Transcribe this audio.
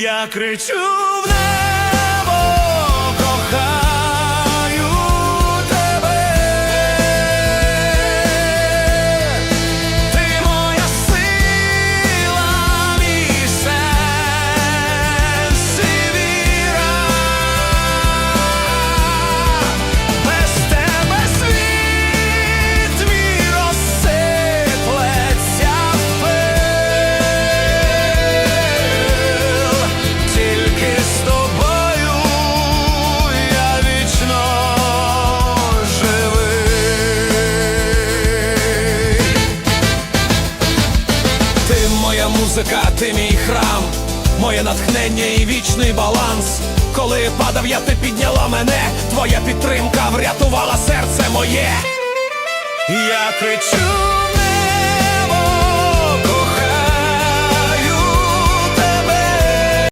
Я кричу в небо, Ти моя музика, ти мій храм, моє натхнення і вічний баланс. Коли падав я, ти підняла мене, твоя підтримка врятувала серце моє. Я кричу